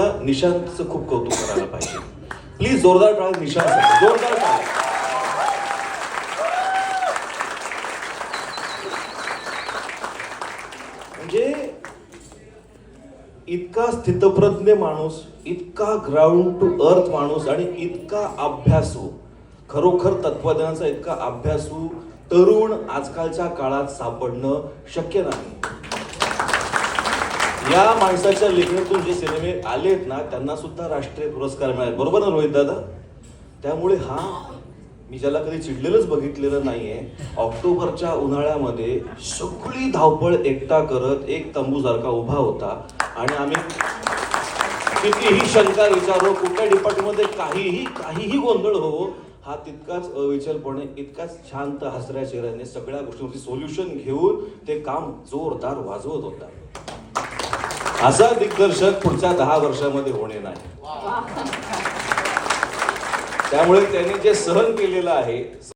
ना निशांतचं खूप कौतुक करायला पाहिजे. प्लीज जोरदार टाळ निशांत जोरदार टाळ. म्हणजे इतका स्थितप्रज्ञ माणूस इतका ग्राउंड टू अर्थ माणूस आणि इतका अभ्यासू खरोखर तत्वज्ञानाचा इतका अभ्यासू तरुण आजकालच्या काळात सापडणं शक्य नाही. या माणसाच्या लेखनातून जे सिनेमे आलेत ना त्यांना सुद्धा राष्ट्रीय पुरस्कार मिळाले. बरोबर ना रोहित दादा? त्यामुळे हा मी ज्याला कधी चिडलेलंच बघितलेलं नाहीये ऑक्टोबरच्या उन्हाळ्यामध्ये सगळी धावपळ एकटा करत एक तंबूसारखा उभा होता. आणि आम्ही कितीही शंका विचारो हो, कुठल्या डिपार्टमेंटमध्ये काहीही काहीही गोंधळ हो, हो हा तितकाच अविचलपणे इतकाच शांत हसऱ्या चेहऱ्याने सगळ्या गोष्टींवरती सोल्युशन घेऊन ते काम जोरदार वाजवत होता. असा दिग्दर्शक पुढच्या दहा वर्षामध्ये होणे नाही. त्यामुळे त्यांनी जे सहन केलेलं आहे